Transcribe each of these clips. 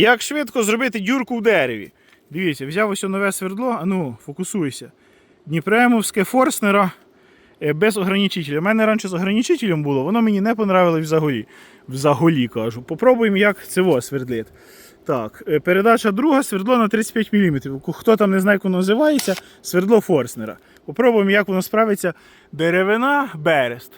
Як швидко зробити дюрку в дереві? Дивіться, взяв ось нове свердло, а ну, фокусуйся. Дніпремовське Форснера е, без ограничителя. У мене раніше з ограничителем було, воно мені не понравилось взагалі. Взагалі кажу. Попробуємо, як це свердлить. Так, е, передача друга, свердло на 35 мм. Хто там не знає, як воно називається, свердло Форснера. Попробуємо, як воно справиться. Деревина, берест.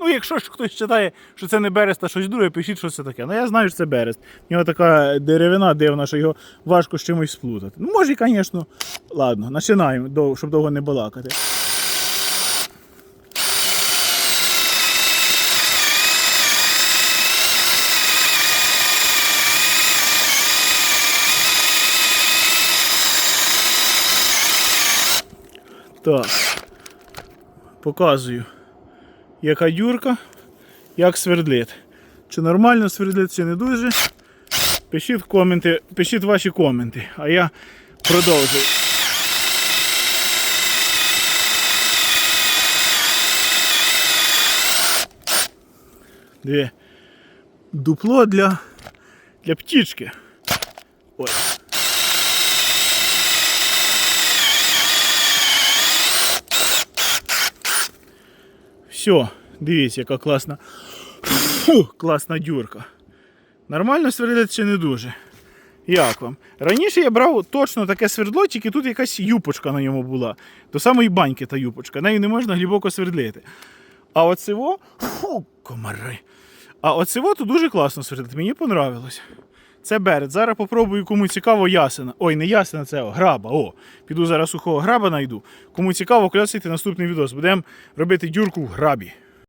Ну, якщо ж хтось вважає, що це не берест, а щось друге, пишіть, що це таке. Ну я знаю, що це берест. У нього така деревина дивна, що його важко з чимось сплутати. Ну, може, звісно. Ладно, починаємо, щоб довго не балакати. Так. Показую, яка дюрка, як свердлить. Чи нормально свердлить, чи не дуже. Пишіть коменти, пишіть ваші коменти, а я продовжую. Де дупло для, для птічки. Ой. Все, дивіться, яка класна. Фу, класна дюрка. Нормально свердлить чи не дуже? Як вам? Раніше я брав точно таке свердло, тільки тут якась юпочка на ньому була. До самої баньки та юпочка. Нею не можна глибоко свердлити. А оцево. Фу, комари. А оцево тут дуже класно свердлить. Мені понравилось. Це берет. Зараз попробую, кому цікаво, ясена. Ой, не ясена, це о, граба. О, піду зараз сухого граба знайду. Кому цікаво, клясити наступний відос. Будемо робити дюрку в грабі.